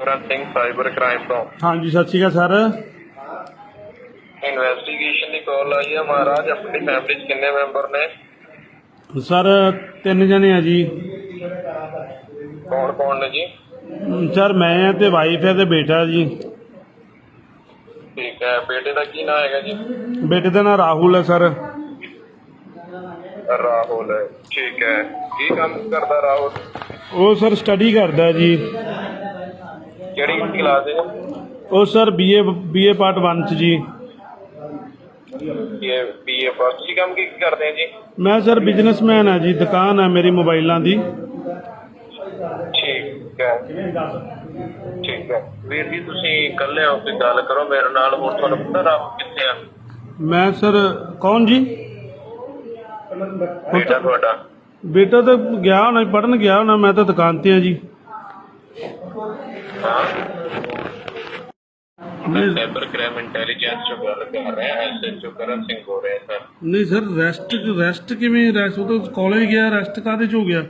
ਕਰਨ Singh cyber crime ਤੋਂ। ਹਾਂਜੀ ਸਤਿ ਸ਼੍ਰੀ ਅਕਾਲ ਸਰ। ਇਨਵੈਸਟੀਗੇਸ਼ਨ ਦੀ ਕਾਲ ਆਈ ਹੈ ਮਹਾਰਾਜ ਆਪਣੀ ਫੈਮਿਲੀ 'ਚ ਕਿੰਨੇ ਮੈਂਬਰ ਨੇ? ਸਰ ਤਿੰਨ ਜਣੇ ਆ ਜੀ। ਕੌਣ ਕੌਣ ਨੇ ਜੀ? ਸਰ ਮੈਂ ਆ ਤੇ ਵਾਈਫ ਹੈ ਤੇ ਬੇਟਾ ਜੀ। ਠੀਕ ਹੈ ਬੇਟੇ ਦਾ ਕੀ ਨਾਮ ਹੈਗਾ ਜੀ? ਬੇਟੇ ਦਾ ਨਾਮ ਰਾਹੁਲ ਹੈ ਸਰ। ਰਾਹੁਲ ਠੀਕ ਹੈ। ਕੀ ਕੰਮ ਕਰਦਾ ਰਾਹੁਲ? ਉਹ ਸਰ ਸਟੱਡੀ ਕਰਦਾ ਜੀ। ਕਿਹੜੀ ਕਲਾਸ ਹੈ? ਉਹ ਸਰ ਬੀਏ ਬੀਏ ਪਾਰਟ 1 ਚ ਜੀ। ਇਹ ਬੀਏ ਪਾਸ ਕੀ ਕੰਮ ਕੀ ਕਰਦੇ ਹੈ ਜੀ? ਮੈਂ ਸਰ ਬਿਜ਼ਨਸਮੈਨ ਆ ਜੀ ਦੁਕਾਨ ਹੈ ਮੇਰੀ ਮੋਬਾਈਲਾਂ ਦੀ। ਠੀਕ ਹੈ। ਠੀਕ ਹੈ। ਵੀਰ ਜੀ ਤੁਸੀਂ ਇਕੱਲੇ ਹੋ ਕੇ ਗੱਲ ਕਰੋ ਮੇਰੇ ਨਾਲ ਹੁਣ ਤੁਹਾਨੂੰ ਪਤਾ ਰਾਮ ਕਿੱਥੇ ਆ? ਮੈਂ ਸਰ ਕੌਣ ਜੀ? ਬੇਟਾ ਤੁਹਾਡਾ। ਬੇਟਾ ਤਾਂ ਗਿਆ ਹੋਣਾ ਪੜਨ ਗਿਆ ਹੋਣਾ ਮੈਂ ਤਾਂ ਦੁਕਾਨ ਤੇ ਆ ਜੀ। ਹਾਂ ਨਹੀਂ। ਸਾਈਬਰ ਕ੍ਰਾਈਮ ਇੰਟੈਲੀਜੈਂਸ ਤੋਂ ਗੱਲ ਕਰ ਰਹੇ ਹਾਂ ਐਸਐਚਓ ਕਰਨ ਸਿੰਘ ਹੋ ਰਹੇ ਸਰ। ਨਹੀਂ ਸਰ ਰੈਸਟ ਰੈਸਟ ਕਿਵੇਂ ਰੈਸਟ ਉਹ ਤਾਂ ਕਾਲਜ ਗਿਆ ਰੈਸਟ ਕਾਹਦੇ ਚ ਹੋ ਗਿਆ?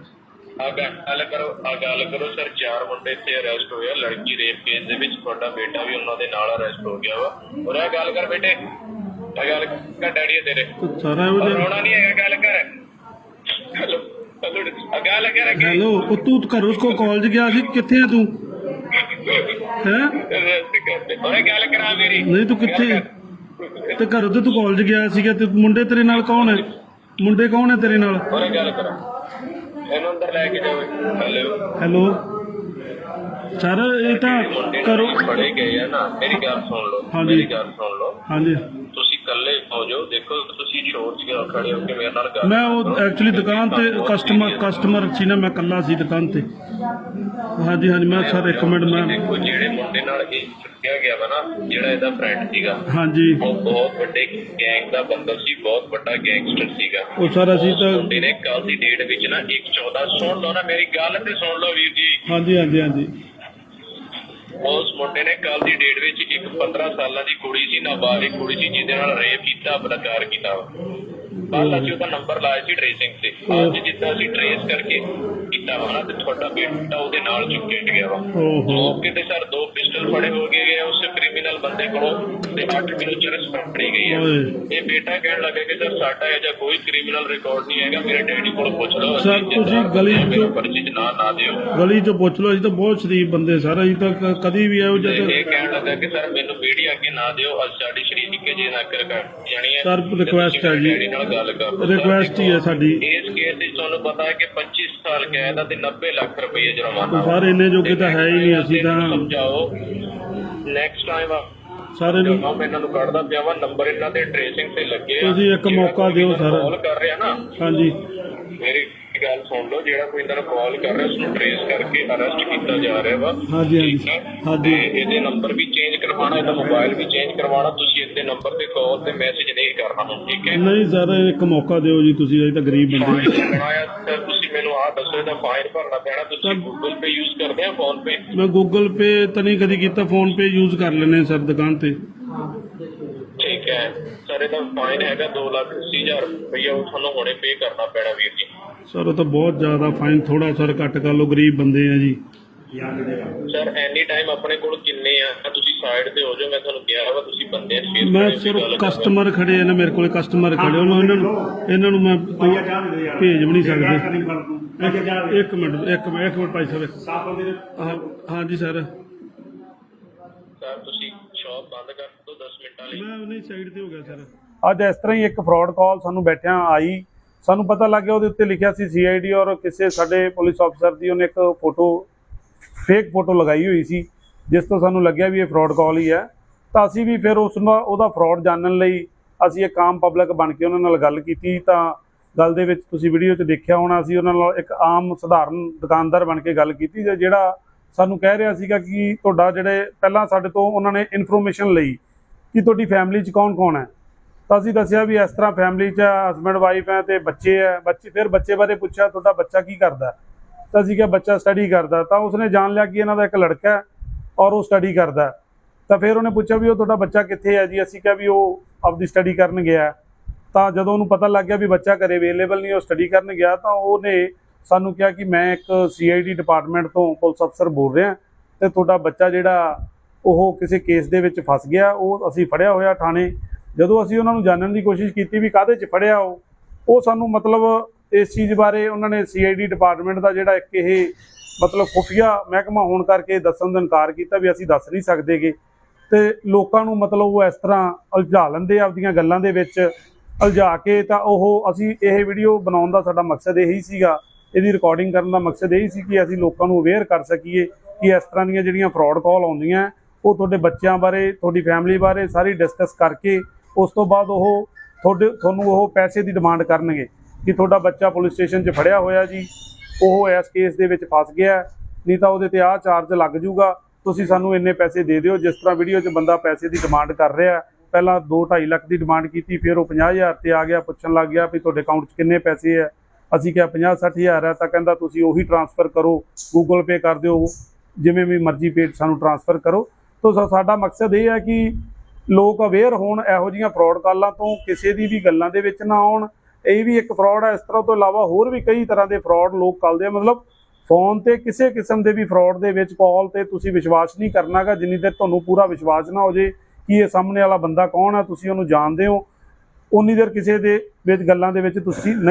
ਆ ਗੱਲ ਕਰੋ ਆ ਗੱਲ ਕਰੋ ਸਰ ਚਾਰ ਮੁੰਡੇ ਇੱਥੇ ਅਰੈਸਟ ਹੋਏ ਆ ਲੜਕੀ ਰੇਪ ਕੇਸ ਦੇ ਵਿੱਚ ਤੁਹਾਡਾ ਬੇਟਾ ਵੀ ਉਹਨਾਂ ਦੇ ਨਾਲ ਅਰੈਸਟ ਹੋ ਗਿਆ ਵਾ। ਔਰ ਇਹ ਗੱਲ ਕਰ ਬੇਟੇ ਇਹ ਗੱਲ ਕਰ ਡੈਡੀ ਹੈ ਤੇਰੇ। ਸਾਰਾ ਜਿਹਾ ਰੋਣਾ ਨਹੀਂ ਹੈਗਾ ਗੱਲ ਕਰ। ਹੈਲੋ ਹੈਲੋ ਆ ਗੱਲ ਕਰ ਹੈਲੋ ਉਹ ਤੂੰ ਘਰੋਂ ਕੋ ਕਾਲਜ ਗਿਆ ਸੀ ਕਿੱਥੇ ਆ ਤੂੰ? ਹੈ? ਗੱਲ ਕਰਾ ਮੇਰੀ ਨਹੀਂ ਤੂੰ ਕਿੱਥੇ? ਤੇ ਘਰੋਂ ਤੇ ਤੂੰ ਕਾਲਜ ਗਿਆ ਸੀਗਾ ਤੇ ਮੁੰਡੇ ਤੇਰੇ ਨਾਲ ਕੌਣ ਹੈ? ਮੁੰਡੇ ਕੌਣ ਹੈ ਤੇਰੇ ਨਾਲ? ਔਰ ਇਹ ਗੱਲ ਕਰੋ। ਇਹਨੂੰ ਅੰਦਰ ਲੈ ਕੇ ਜਾਓ। Hello hello? ਸਰ ਇਹ ਤਾਂ ਕਰੋ। ਫੜੇ ਗਏ ਆ ਨਾ ਮੇਰੀ ਗੱਲ ਸੁਣ ਲਓ। ਮੇਰੀ ਗੱਲ ਸੁਣ ਲਓ। ਹਾਂਜੀ। ਇਕੱਲੇ ਹੋ ਜਾਓ। ਦੇਖੋ ਤੁਸੀਂ ਸ਼ੋਰ ਚ ਖੜੇ ਹੋ ਕੇ ਮੇਰੇ ਨਾਲ ਗੱਲ ਮੈਂ ਉਹ। ਐਕਚੁਅਲੀ ਦੁਕਾਨ ਤੇ ਕਸਟਮਰ। ਕਸਟਮਰ ਸੀ ਨਾ ਮੈਂ ਇਕੱਲਾ ਸੀ ਦੁਕਾਨ ਤੇ। ਹਾਂਜੀ ਹਾਂਜੀ ਮੈਂ ਸਰ ਇੱਕ ਮਿੰਟ ਮੈਂ ਦੇਖੋ ਜਿਹੜੇ ਮੁੰਡੇ ਨਾਲ ਇਹ ਚੁੱਕਿਆ ਗਿਆ ਵਾ ਨਾ ਜਿਹੜਾ ਇਹਦਾ ਫਰੈਂਡ ਸੀਗਾ ਹਾਂਜੀ। ਉਹ ਬਹੁਤ ਵੱਡੇ ਗੈਂਗ ਦਾ ਬੰਦਾ ਸੀ ਬਹੁਤ ਵੱਡਾ ਗੈਂਗਸਟਰ ਸੀਗਾ। ਉਹ ਸਰ ਅਸੀਂ ਤਾਂ ਮੁੰਡੇ ਨੇ ਕੱਲ ਦੀ ਡੇਟ ਵਿੱਚ ਨਾ 114 ਸੁਣ ਲਓ ਨਾ ਮੇਰੀ ਗੱਲ ਤੇ ਸੁਣ ਲਓ ਵੀਰ ਜੀ। ਹਾਂਜੀ ਹਾਂਜੀ ਹਾਂਜੀ। ਉਸ ਮੁੰਡੇ ਨੇ ਕੱਲ ਦੀ ਡੇਟ ਵਿੱਚ ਇੱਕ 15 ਸਾਲਾਂ ਦੀ ਕੁੜੀ ਸੀ ਨਾਬਾਲਿਗ ਕੁੜੀ ਸੀ ਜਿਹਦੇ ਨਾਲ ਰੇਪ ਕੀਤਾ ਬਲਾਕਾਰ ਕੀਤਾ। ਕੱਲ ਅਸੀਂ ਉਹਦਾ ਨੰਬਰ ਲਾਇਆ ਸੀ ਟ੍ਰੇਸਿੰਗ ਤੇ। ਅੱਜ ਜਿੱਦਾਂ ਅਸੀਂ ਟ੍ਰੇਸ ਕਰਕੇ ਕੀਤਾ ਵਾ ਨਾ ਤੇ ਤੁਹਾਡਾ ਬੇਟਾ ਉਹਦੇ ਨਾਲ ਚੁੱਕਿਆ ਗਿਆ ਵਾ। ਮੌਕੇ ਤੇ ਸਰ ਦੋ ਪਿਸਟਲ ਫੜੇ ਹੋ ਗਏ ਕ੍ਰਿਮੀਨਲ ਬੰਦੇ ਕੋਲੋਂ ਤੇ 8 ਕਿਲੋ ਚਰਸ ਫੜੀ ਗਈ ਓਏ ਇਹ ਬੇਟਾ ਕਹਿਣ ਲੱਗਾ ਕਿ ਸਰ ਸਾਡਾ ਇਹ ਜਿਹਾ ਕੋਈ ਕ੍ਰਿਮੀਨਲ ਰਿਕਾਰਡ ਨਹੀਂ ਹੈਗਾ ਮੇਰੇ ਡੈਡੀ ਕੋਲ ਪੁੱਛ ਲਓ ਅਸੀਂ ਤੁਸੀਂ ਗਲੀ ਚੋਂ- ਪਰਚੀ 'ਚ ਨਾਂ ਨਾ ਦਿਓ ਗਲੀ ਚੋਂ ਪੁੱਛ ਲਓ ਅਸੀਂ ਤਾਂ ਬਹੁਤ ਸ਼ਰੀਫ ਬੰਦੇ ਸਰ ਅਸੀਂ ਤਾਂ ਕਦੀ ਵੀ ਇਹੋ ਜਿਹਾ ਇਹ ਕਹਿਣ ਲੱਗਾ ਕਿ ਸਰ ਮੈਨੂੰ ਮੀਡੀਆ ਅੱਗੇ ਨਾ ਦਿਓ ਅੱਜ ਸਾਡੀ ਸ਼ਰੀਕੇ ਜੀ ਨਾ ਕਰ ਕਰ ਜਾਣੀ ਹੈ request ਤੁਸੀਂ ਹੈ ਜੀ। ਡੈਡੀ ਨਾਲ ਗੱਲ ਕਰ ਲਓ। Request ਹੀ ਹੈ ਸਾਡੀ। ਇਸ ਕੇਸ ਵਿੱਚ ਤੁਹਾਨੂੰ ਪਤਾ ਹੈ ਕਿ 25 ਸਾਲ ਕੈਦ ਆ ਤੇ 90 ਲੱਖ ਰੁਪਏ ਜੁਰਮਾਨਾ ਸਰ ਇੰਨੇ ਜੋਗੇ ਤਾਂ ਹੈ ਹੀ ਨਹੀਂ ਅਸੀਂ ਤਾਂ ਸਮਝਾਓ ਨੈਕਸਟ ਟਾਈਮ ਆ ਸਰ ਇਹਨੂੰ ਜਦੋਂ ਮੈਂ ਇਹਨਾਂ ਨੂੰ ਕੱਢਦਾ ਪਿਆ ਵਾ ਨੰਬਰ ਇਹਨਾਂ ਦੇ ਟ੍ਰੇਸਿੰਗ ਤੇ ਲੱਗੇ ਆ ਤੁਸੀਂ ਇੱਕ ਜਿਹੜਾ ਮੌਕਾ ਕੋਈ ਦਿਓ ਇਹਨਾਂ ਨੂੰ sir। ਕਾਲ ਕਰ ਰਿਹਾ ਨਾ ਹਾਂਜੀ ਮੇਰੀ ਗੱਲ ਸੁਣ ਲਓ ਜਿਹੜਾ ਕੋਈ ਇਹਨਾਂ ਨੂੰ ਕਾਲ ਕਰ ਰਿਹਾ ਉਸ ਨੂੰ ਟ੍ਰੇਸ ਕਰਕੇ ਅਰੈਸਟ ਕੀਤਾ ਜਾ ਰਿਹਾ ਵਾ ਹਾਂਜੀ, ਹਾਂਜੀ। ਹਾਂਜੀ। ਤੇ ਇਹਦੇ ਨੰਬਰ ਵੀ ਚੇਂਜ ਕਰਵਾਉਣਾ ਇਹਦਾ ਮੋਬਾਈਲ ਵੀ ਚੇਂਜ ਕਰਵਾਉਣਾ ਤੁਸੀਂ ਇਹਦੇ ਨੰਬਰ ਤੇ ਕਾਲ ਤੇ ਮੈਸੇਜ ਨਹੀਂ ਕਰਨਾ ਹੁਣ ਠੀਕ ਹੈ ਨਹੀਂ ਸਰ ਇੱਕ ਮੌਕਾ ਦਿਓ ਜੀ ਤੁਸੀਂ ਅਸੀਂ ਤਾਂ ਗਰੀਬ ਬੰਦੇ ਹਾਂ। ਸਰ ਤੁਸੀਂ ਮੈਨੂੰ ਆਹ ਦੱਸੋ ਇਹਦਾ ਫਾਈਨ ਭਰਨਾ ਪੈਣਾ ਤੁਸੀਂ Sir- ਗੂਗਲ ਪੇ ਯੂਜ਼ ਕਰਦੇ ਆ ਫੋਨ ਪੇ ਮੈਂ ਗੂਗਲ ਪੇ ਤਾਂ ਨਹੀਂ ਕਦੀ ਕੀਤਾ ਫੋਨ ਪੇ ਯੂਜ਼ ਕਰ ਲੈਨੇ ਸਰ ਦੁਕਾਨ ਤੇ। ਠੀਕ ਹੈ। ਸਰ ਇਹਦਾ ਫਾਈਨ ਹੈਗਾ 2 ਲੱਖ 80 ਹਜ਼ਾਰ ਰੁਪਈਆ ਉਹ ਤੁਹਾਨੂੰ ਹੁਣੇ ਪੇ ਕਰਨਾ ਪੈਣਾ ਵੀਰ ਜੀ। ਸਰ ਉਹ ਤਾਂ ਬਹੁਤ ਜ਼ਿਆਦਾ ਫਾਈਨ ਥੋੜਾ ਸਰ ਘੱਟ ਕਰ ਲਓ ਗਰੀਬ ਬੰਦੇ ਆ ਜੀ। ਸਰ ਐਨੀ ਟਾਈਮ ਆਪਣੇ ਕੋਲ ਕਿੰਨੇ ਆ? ਤੁਸੀਂ ਸਾਈਡ ਤੇ ਹੋ ਜਾਓ ਮੈਂ ਤੁਹਾਨੂੰ ਕਿਹਾ ਵਾ ਤੁਸੀਂ ਬੰਦੇ ਆ, ਫਿਰ ਮੈਂ ਕਰੋ। ਕਸਟਮਰ ਖੜੇ ਨਾ ਮੇਰੇ ਕੋਲੇ ਕਸਟਮਰ ਖੜੇ ਉਹਨਾਂ ਨੂੰ ਇਹਨਾਂ ਨੂੰ ਮੈਂ ਭੇਜ ਵੀ ਨਹੀਂ ਸਕਦੇ। ਇੱਕ- ਇੱਕ ਮਿੰਟ ਇੱਕ ਮਿੰਟ ਇੱਕ ਮਿੰਟ। ਭਾਈ ਸਾਹਿਬ ਹਾਂ- ਹਾਂਜੀ ਸਰ। ਸਰ ਤੁਸੀਂ ਸ਼ਾਪ ਬੰਦ ਕਰ ਦਿਓ 10 ਮਿੰਟਾਂ ਲਈ। ਮੈਂ ਉਹਨੇ ਸਾਈਡ ਤੇ ਹੋ ਗਿਆ ਸਰ। ਅੱਜ ਇਸ ਤਰ੍ਹਾਂ ਹੀ ਇੱਕ ਫਰਾਡ ਕਾਲ ਸਾਨੂੰ ਬੈਠਿਆਂ ਆਈ। ਸਾਨੂੰ ਪਤਾ ਲੱਗ ਗਿਆ ਉਹਦੇ ਉੱਤੇ ਲਿਖਿਆ ਸੀ ਸੀਆਈਡੀ ਔਰ ਕਿਸੇ ਸਾਡੇ ਪੁਲਿਸ ਅਫਸਰ ਦੀ ਉਹਨੇ ਇੱਕ ਫੋਟੋ ਫੇਕ ਫੋਟੋ ਲਗਾਈ ਹੋਈ ਸੀ ਜਿਸ ਤੋਂ ਸਾਨੂੰ ਲੱਗਿਆ ਵੀ ਇਹ ਫਰਾਡ ਕਾਲ ਹੀ ਹੈ। ਤਾਂ ਅਸੀਂ ਵੀ ਫਿਰ ਉਸ ਦਾ ਉਹਦਾ ਫਰਾਡ ਜਾਣਨ ਲਈ ਅਸੀਂ ਇੱਕ ਆਮ ਪਬਲਿਕ ਬਣ ਕੇ ਉਹਨਾਂ ਨਾਲ ਗੱਲ ਕੀਤੀ ਤਾਂ ਗੱਲ ਦੇ ਵਿੱਚ ਤੁਸੀਂ ਵੀਡੀਓ 'ਚ ਦੇਖਿਆ ਹੋਣਾ ਅਸੀਂ ਉਹਨਾਂ ਨਾਲ ਇੱਕ ਆਮ ਸਧਾਰਨ ਦੁਕਾਨਦਾਰ ਬਣ ਕੇ ਗੱਲ ਕੀਤੀ ਤੇ ਜਿਹੜਾ ਸਾਨੂੰ ਕਹਿ ਰਿਹਾ ਸੀਗਾ ਕਿ ਤੁਹਾਡਾ ਜਿਹੜੇ ਪਹਿਲਾਂ ਸਾਡੇ ਤੋਂ ਉਹਨਾਂ ਨੇ ਇਨਫੋਰਮੇਸ਼ਨ ਲਈ ਕਿ ਤੁਹਾਡੀ ਫੈਮਿਲੀ 'ਚ ਕੌਣ-ਕੌਣ ਹੈ। ਤਾਂ ਅਸੀਂ ਦੱਸਿਆ ਵੀ ਇਸ ਤਰ੍ਹਾਂ ਫੈਮਿਲੀ 'ਚ ਹਸਬੰਡ ਵਾਈਫ ਹੈ ਤੇ ਬੱਚੇ ਹੈ, ਬੱਚੇ ਫਿਰ ਬੱਚੇ ਬਾਰੇ ਪੁੱਛਿਆ, ਤੁਹਾਡਾ ਬੱਚਾ ਕੀ ਕਰਦਾ ਤਾਂ ਅਸੀਂ ਕਿਹਾ ਬੱਚਾ ਸਟੱਡੀ ਕਰਦਾ ਤਾਂ ਉਸਨੇ ਜਾਣ ਲਿਆ ਕਿ ਇਹਨਾਂ ਦਾ ਇੱਕ ਲੜਕਾ ਹੈ ਔਰ ਉਹ ਸਟੱਡੀ ਕਰਦਾ ਤਾਂ ਫਿਰ ਉਹਨੇ ਪੁੱਛਿਆ ਵੀ ਉਹ ਤੁਹਾਡਾ ਬੱਚਾ ਕਿੱਥੇ ਹੈ ਜੀ? ਅਸੀਂ ਕਿਹਾ ਵੀ ਉਹ ਆਪਦੀ ਸਟੱਡੀ ਕਰਨ ਗਿਆ ਤਾਂ ਜਦੋਂ ਉਹਨੂੰ ਪਤਾ ਲੱਗ ਗਿਆ ਵੀ ਬੱਚਾ ਘਰੇ ਅਵੇਲੇਬਲ ਨਹੀਂ, ਉਹ ਸਟੱਡੀ ਕਰਨ ਗਿਆ, ਤਾਂ ਉਹਨੇ ਸਾਨੂੰ ਕਿਹਾ ਕਿ ਮੈਂ ਇੱਕ ਸੀਆਈਡੀ ਡਿਪਾਰਟਮੈਂਟ ਤੋਂ ਪੁਲਿਸ ਅਫਸਰ ਬੋਲ ਰਿਹਾ ਤੇ ਤੁਹਾਡਾ ਬੱਚਾ ਜਿਹੜਾ ਉਹ ਕਿਸੇ ਕੇਸ ਦੇ ਵਿੱਚ ਫਸ ਗਿਆ, ਉਹ ਅਸੀਂ ਫੜਿਆ ਹੋਇਆ ਥਾਣੇ। ਜਦੋਂ ਅਸੀਂ ਉਹਨਾਂ ਨੂੰ ਜਾਣਨ ਦੀ ਕੋਸ਼ਿਸ਼ ਕੀਤੀ ਵੀ ਕਾਹਦੇ 'ਚ ਫੜਿਆ ਉਹ ਉਹ ਸਾਨੂੰ ਮਤਲਬ ਇਸ ਚੀਜ਼ ਬਾਰੇ ਉਹਨਾਂ ਨੇ ਸੀਆਈਡੀ ਡਿਪਾਰਟਮੈਂਟ ਦਾ ਜਿਹੜਾ ਇੱਕ ਇਹ ਮਤਲਬ ਖੁਫੀਆ ਮਹਿਕਮਾ ਹੋਣ ਕਰਕੇ ਦੱਸਣ ਦਾ ਇਨਕਾਰ ਕੀਤਾ ਵੀ ਅਸੀਂ ਦੱਸ ਨਹੀਂ ਸਕਦੇਗੇ। ਤੇ ਲੋਕਾਂ ਨੂੰ ਮਤਲਬ ਉਹ ਇਸ ਤਰ੍ਹਾਂ ਉਲਝਾ ਲੈਂਦੇ ਆ ਆਪਦੀਆਂ ਗੱਲਾਂ ਦੇ ਵਿੱਚ ਉਲਝਾ ਕੇ ਤਾਂ ਉਹ ਅਸੀਂ ਇਹ ਵੀਡੀਓ ਬਣਾਉਣ ਦਾ ਸਾਡਾ ਮਕਸਦ ਇਹੀ ਸੀਗਾ। ਇਹਦੀ ਰਿਕਾਰਡਿੰਗ ਕਰਨ ਦਾ ਮਕਸਦ ਇਹੀ ਸੀ ਕਿ ਅਸੀਂ ਲੋਕਾਂ ਨੂੰ ਅਵੇਅਰ ਕਰ ਸਕੀਏ ਕਿ ਇਸ ਤਰ੍ਹਾਂ ਦੀਆਂ ਜਿਹੜੀਆਂ ਫਰਾਡ ਕਾਲ ਆਉਂਦੀਆਂ, ਉਹ ਤੁਹਾਡੇ ਬੱਚਿਆਂ ਬਾਰੇ, ਤੁਹਾਡੀ ਫੈਮਿਲੀ ਬਾਰੇ ਸਾਰੀ ਡਿਸਕਸ ਕਰਕੇ ਉਸ ਤੋਂ ਬਾਅਦ ਉਹ ਤੁਹਾਡੇ, ਤੁਹਾਨੂੰ ਉਹ ਪੈਸੇ ਦੀ ਡਿਮਾਂਡ ਕਰਨਗੇ ਕਿ ਤੁਹਾਡਾ ਬੱਚਾ ਪੁਲਿਸ ਸਟੇਸ਼ਨ 'ਚ ਫੜਿਆ ਹੋਇਆ ਜੀ, ਉਹ ਇਸ ਕੇਸ ਦੇ ਵਿੱਚ ਫਸ ਗਿਆ, ਨਹੀਂ ਤਾਂ ਉਹਦੇ ਤੇ ਆਹ ਚਾਰਜ ਲੱਗ ਜਾਊਗਾ। ਤੁਸੀਂ ਸਾਨੂੰ ਇੰਨੇ ਪੈਸੇ ਦੇ ਦਿਓ, ਜਿਸ ਤਰ੍ਹਾਂ ਵੀਡੀਓ 'ਚ ਬੰਦਾ ਪੈਸੇ ਦੀ ਡਿਮਾਂਡ ਕਰ ਰਿਹਾ ਪਹਿਲਾਂ 2.5 ਲੱਖ ਦੀ ਡਿਮਾਂਡ ਕੀਤੀ, ਫਿਰ ਉਹ 50000 ਤੇ ਆ ਗਿਆ, ਪੁੱਛਣ ਲੱਗ ਗਿਆ ਵੀ ਤੁਹਾਡੇ ਅਕਾਊਂਟ 'ਚ ਕਿੰਨੇ ਪੈਸੇ ਹੈ ਅਸੀਂ ਕਿਹਾ 50 60000 ਹੈ ਤਾਂ ਕਹਿੰਦਾ ਤੁਸੀਂ ਉਹੀ ਟ੍ਰਾਂਸਫਰ ਕਰੋ ਗੂਗਲ ਪੇ ਕਰ ਦਿਓ, ਜਿਵੇਂ ਵੀ ਮਰਜ਼ੀ ਪੇਟ ਸਾਨੂੰ ਟ੍ਰਾਂਸਫਰ ਕਰੋ। ਤਾਂ ਸਾਡਾ ਮਕਸਦ ਇਹ ਹੈ ਕਿ ਲੋਕ ਅਵੇਅਰ ਹੋਣ, ਇਹੋ ਜਿਹੀਆਂ ਫਰਾਡ ਕਾਲਾਂ ਤੋਂ ਕਿਸੇ ਦੀ ਵੀ ਗੱਲਾਂ ਦੇ ਵਿੱਚ ਨਾ ਆਉਣ। ਇਹ ਵੀ ਇੱਕ ਫਰਾਡ ਹੈ ਇਸ ਤਰ੍ਹਾਂ ਤੋਂ ਇਲਾਵਾ ਹੋਰ ਵੀ ਕਈ ਤਰ੍ਹਾਂ ਦੇ ਫਰਾਡ ਲੋਕ ਕਰਦੇ ਆ, ਮਤਲਬ ਫੋਨ ਤੇ ਕਿਸੇ ਕਿਸਮ ਦੇ ਵੀ ਫਰਾਡ ਦੇ ਵਿੱਚ ਕਾਲ ਤੇ ਤੁਸੀਂ ਵਿਸ਼ਵਾਸ ਨਹੀਂ ਕਰਨਾਗਾ, ਜਿੰਨੀ ਦੇਰ ਤੁਹਾਨੂੰ ਪੂਰਾ ਵਿਸ਼ਵਾਸ ਨਾ ਹੋ ਜੇ। ਕਿ ਇਹ ਸਾਹਮਣੇ ਵਾਲਾ ਬੰਦਾ ਕੌਣ ਆ? ਤੁਸੀਂ ਉਹਨੂੰ ਜਾਣਦੇ ਹੋ। ਉਨੀ ਦੇਰ ਕਿਸੇ ਦੇ ਵਿੱਚ ਗੱਲਾਂ ਦੇ ਵਿੱਚ ਤੁਸੀਂ ਨਹੀਂ